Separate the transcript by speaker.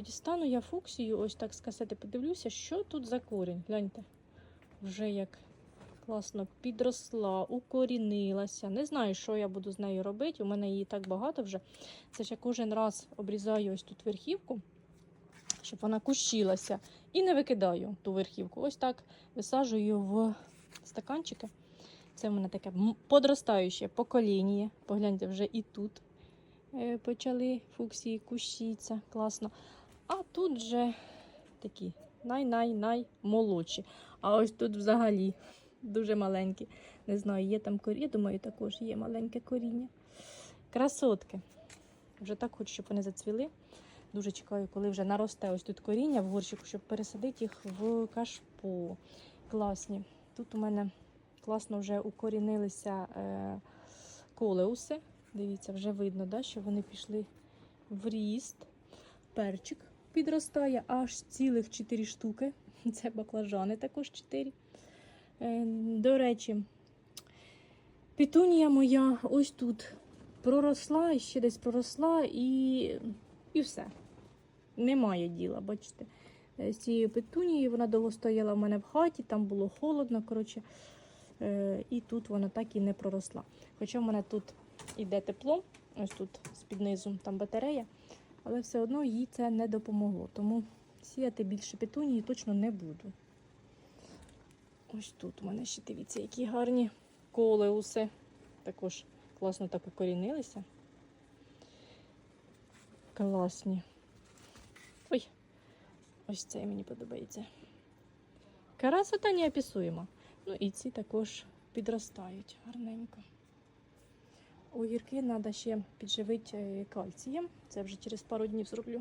Speaker 1: Дістану я фуксію, ось так з касети подивлюся, що тут за корінь. Гляньте, вже як класно підросла, укорінилася. Не знаю, що я буду з нею робити. У мене її так багато вже. Це ж я кожен раз обрізаю ось тут верхівку, щоб вона кущилася. І не викидаю ту верхівку. Ось так висаджую в стаканчики. Це в мене таке подростаюче покоління. Погляньте, вже і тут е, почали фуксії кущитися. Класно. А тут вже такі най-най-най молодші. А ось тут взагалі дуже маленькі. Не знаю, є там коріння. Думаю, також є маленьке коріння. Красотки. Вже так хочу, щоб вони зацвіли. Дуже чекаю, коли вже наросте ось тут коріння в горщику, щоб пересадити їх в кашпо. Класні. Тут у мене класно вже укорінилися е, колеуси. Дивіться, вже видно, да, що вони пішли в ріст. Перчик підростає аж цілих 4 штуки. Це баклажани також 4. Е, до речі, петунія моя ось тут проросла, ще десь проросла, і, і все. Немає діла, бачите. Е, З цією петунією вона довго стояла в мене в хаті, там було холодно. коротше. Е, І тут вона так і не проросла. Хоча в мене тут іде тепло, ось тут з-під низу там батарея, але все одно їй це не допомогло. Тому сіяти більше петунії точно не буду. Ось тут у мене ще дивіться, які гарні колеуси. Також класно так укорінилися. Класні. Ой, ось цей мені подобається. Красота неописуема. Ну і ці також підростають гарненько. Огірки треба ще підживити е, кальцієм. Це вже через пару днів зроблю.